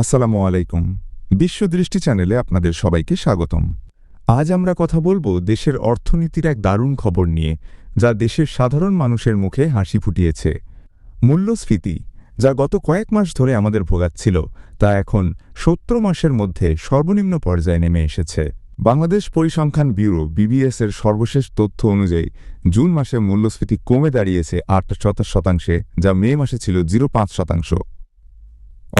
আসসালামু আলাইকুম। বিশ্বদৃষ্টি চ্যানেলে আপনাদের সবাইকে স্বাগতম। আজ আমরা কথা বলব দেশের অর্থনীতির এক দারুণ খবর নিয়ে, যা দেশের সাধারণ মানুষের মুখে হাসি ফুটিয়েছে। মূল্যস্ফীতি, যা গত কয়েক মাস ধরে আমাদের ভোগাচ্ছিল, তা এখন সত্তর মাসের মধ্যে সর্বনিম্ন পর্যায়ে নেমে এসেছে। বাংলাদেশ পরিসংখ্যান ব্যুরো বিবিএস এর সর্বশেষ তথ্য অনুযায়ী, জুন মাসে মূল্যস্ফীতি কমে দাঁড়িয়েছে আট শতাংশে, যা মে মাসে ছিল জিরো পাঁচ শতাংশ।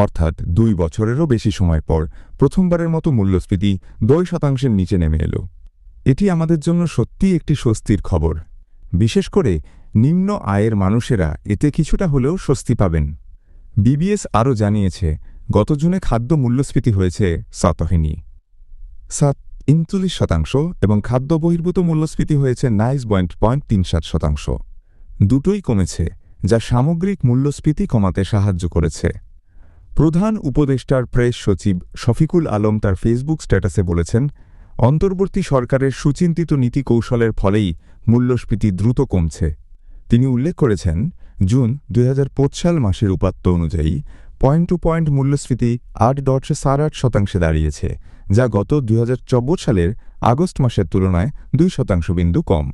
অর্থাৎ দুই বছরেরও বেশি সময় পর প্রথমবারের মতো মূল্যস্ফীতি দুই শতাংশের নিচে নেমে এলো। এটি আমাদের জন্য সত্যিই একটি স্বস্তির খবর। বিশেষ করে নিম্ন আয়ের মানুষেরা এতে কিছুটা হলেও স্বস্তি পাবেন। বিবিএস আরও জানিয়েছে, গত জুনে খাদ্য মূল্যস্ফীতি হয়েছে সাতহিনী সাত ইনচল্লিশ শতাংশ এবং খাদ্য বহির্ভূত মূল্যস্ফীতি হয়েছে নাইস পয়েন্ট পয়েন্ট তিন সাত শতাংশ। দুটোই কমেছে, যা সামগ্রিক মূল্যস্ফীতি কমাতে সাহায্য করেছে। প্রধান উপদেষ্টার প্রেস সচিব শফিকুল আলম তার ফেসবুক স্ট্যাটাসে বলেছেন, অন্তর্বর্তী সরকারের সুচিন্তিত নীতি কৌশলের ফলেই মূল্যস্ফীতি দ্রুত কমছে। তিনি উল্লেখ করেছেন, জুন দুই সাল মাসের উপাত্ত অনুযায়ী পয়েন্ট টু পয়েন্ট মূল্যস্ফীতি আট দশে সাড়ে আট শতাংশে দাঁড়িয়েছে, যা গত দুই সালের আগস্ট মাসের তুলনায় দুই শতাংশ বিন্দু কম।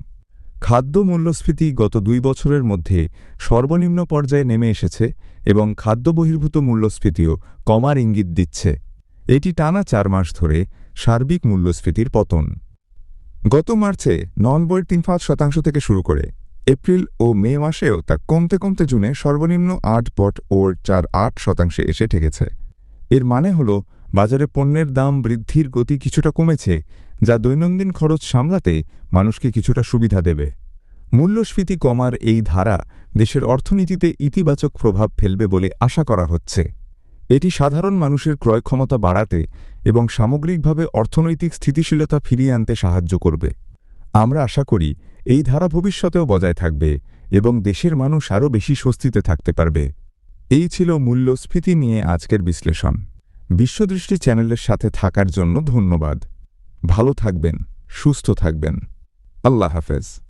খাদ্য মূল্যস্ফীতি গত দুই বছরের মধ্যে সর্বনিম্ন পর্যায়ে নেমে এসেছে এবং খাদ্য বহির্ভূত মূল্যস্ফীতিও কমার ইঙ্গিত দিচ্ছে। এটি টানা চার মাস ধরে সার্বিক মূল্যস্ফীতির পতন। গত মার্চে নন বইয়ের তিন পাঁচ শতাংশ থেকে শুরু করে এপ্রিল ও মে মাসেও তা কমতে কমতে জুনে সর্বনিম্ন আট পট ওর চার আট শতাংশে এসে ঠেকেছে। এর মানে হল বাজারে পণ্যের দাম বৃদ্ধির গতি কিছুটা কমেছে, যা দৈনন্দিন খরচ সামলাতে মানুষকে কিছুটা সুবিধা দেবে। মূল্যস্ফীতি কমার এই ধারা দেশের অর্থনীতিতে ইতিবাচক প্রভাব ফেলবে বলে আশা করা হচ্ছে। এটি সাধারণ মানুষের ক্রয় ক্ষমতা বাড়াতে এবং সামগ্রিকভাবে অর্থনৈতিক স্থিতিশীলতা ফিরিয়ে আনতে সাহায্য করবে। আমরা আশা করি এই ধারা ভবিষ্যতেও বজায় থাকবে এবং দেশের মানুষ আরও বেশি স্বস্তিতে থাকতে পারবে। এই ছিল মূল্যস্ফীতি নিয়ে আজকের বিশ্লেষণ। বিশ্বদৃষ্টি চ্যানেলের সাথে থাকার জন্য ধন্যবাদ। ভালো থাকবেন সুস্থ থাকবেন। আল্লাহ হাফেজ।